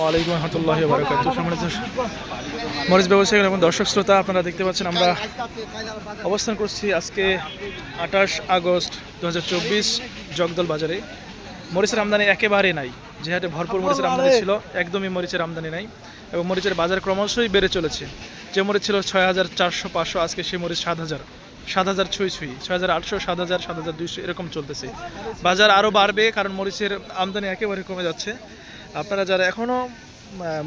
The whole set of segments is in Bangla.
ওয়ালাইকুম রহমতুল্লাহ বারকাত সম্মানিত মরিচ ব্যবসায়ী এবং দর্শক শ্রোতা আপনারা দেখতে পাচ্ছেন আমরা অবস্থান করছি আজকে আঠাশ আগস্ট দুই হাজার চব্বিশ জগদল বাজারে। মরিচের আমদানি একেবারে নাই যে হাটে ভরপুর মরিচের আমদানি ছিল একদমই মরিচের আমদানি নাই এবং মরিচের বাজার ক্রমশই বেড়ে চলেছে। যে মরিচ ছিল ছয় হাজার চারশো পাঁচশো আজকে সেই মরিচ সাত হাজার সাত হাজার ছুঁই ছুঁই ছয় হাজার আটশো সাত হাজার সাত হাজার দুইশো এরকম চলতেছে। বাজার আরও বাড়বে কারণ মরিচের আমদানি একেবারে কমে যাচ্ছে। আপনারা যারা এখনও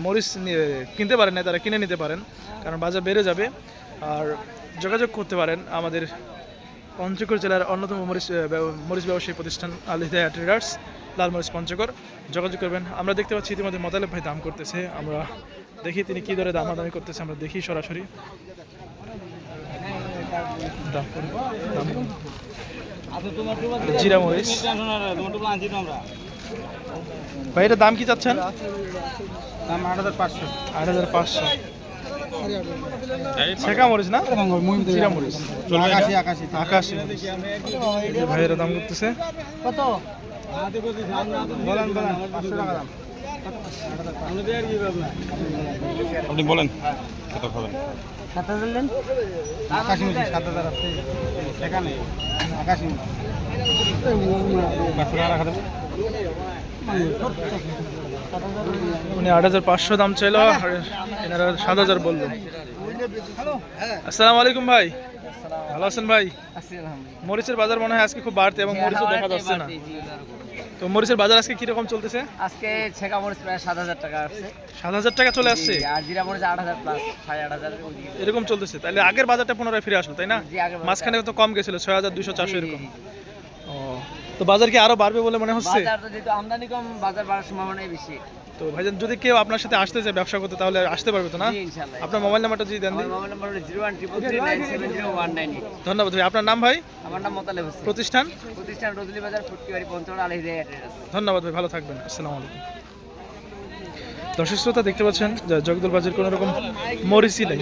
মরিচ কিনতে পারেন না তারা কিনে নিতে পারেন, কারণ বাজার বেড়ে যাবে। আর যোগাযোগ করতে পারেন আমাদের পঞ্চগড় জেলার অন্যতম মরিচ মরিচ ব্যবসায়ী প্রতিষ্ঠান আলিদা ট্রেডার্স লালমরিচ পঞ্চগড়। যোগাযোগ করবেন। আমরা দেখতে পাচ্ছি ইতিমধ্যে মোতালেব ভাই দাম করতেছে। আমরা দেখি তিনি কী দরে দামাদামি করতেছে, আমরা দেখি সরাসরি। জিরা মরিচ। ভাই এটা দাম কি চাচ্ছেন? আট হাজার পাঁচশো। শেখা মরিচ না? জিরা মরিচ। আকাশি এই যে ভাইয়েরা দাম করতেছে। আপনি বলেন। কত খাবেন আকাশি সাত হাজার আছে। সেখানে আকাশি পাঁচশো টাকা রাখা দেবেন উনি আট হাজার পাঁচশো দাম চাইলো এনারা সাত হাজার বলল। আসসালামু আলাইকুম ভাই। ভালো আছেন ভাই? মরিচের বাজার মনে হয় আজকে খুব বাড়তে এবং মরিচও দেখা যাচ্ছে না। তো মরিচের বাজার আজকে কীরকম চলতেছে? আজকে ছেকা মরিচ প্রায় সাত হাজার টাকা আসছে। সাত হাজার টাকা চলে আসছে? আর জিরা মরিচ আট হাজার প্লাস সাড়ে আট হাজার। এরকম চলতেছে। তাহলে আগের বাজারটা পুনরায় ফিরে আসলো তাই না? মাঝখানে তো কম গেছিল ছয় হাজার দুশো চারশো এরকম। ও তো বাজার কি আরও বাড়বে বলে মনে হচ্ছে? বাজার তো যেহেতু আমদানি কম বাজার বাড়ার সম্ভাবনাই বেশি। তো ভাইজান যদি কেউ আপনার সাথে আসতে চায় ব্যবসা করতে তাহলে আসতে পারবে তো না? আপনার মোবাইল নাম্বারটা যদি দেন mobile number zero one triple three nine seven zero one nine ধন্যবাদ ভাই। আপনার নাম ভাই? আমার নাম মোতালেব হোসেন। প্রতিষ্ঠান? প্রতিষ্ঠান রজলি বাজার ফুটকি বাড়ি পঞ্চগড় আলহিদা অ্যাড্রেস। ধন্যবাদ ভাই ভালো থাকবেন। আসসালামু আলাইকুম। দর্শক শ্রোতা দেখতে পাচ্ছেন যে জগদল বাজার কোনো রকম মরিচই নেই।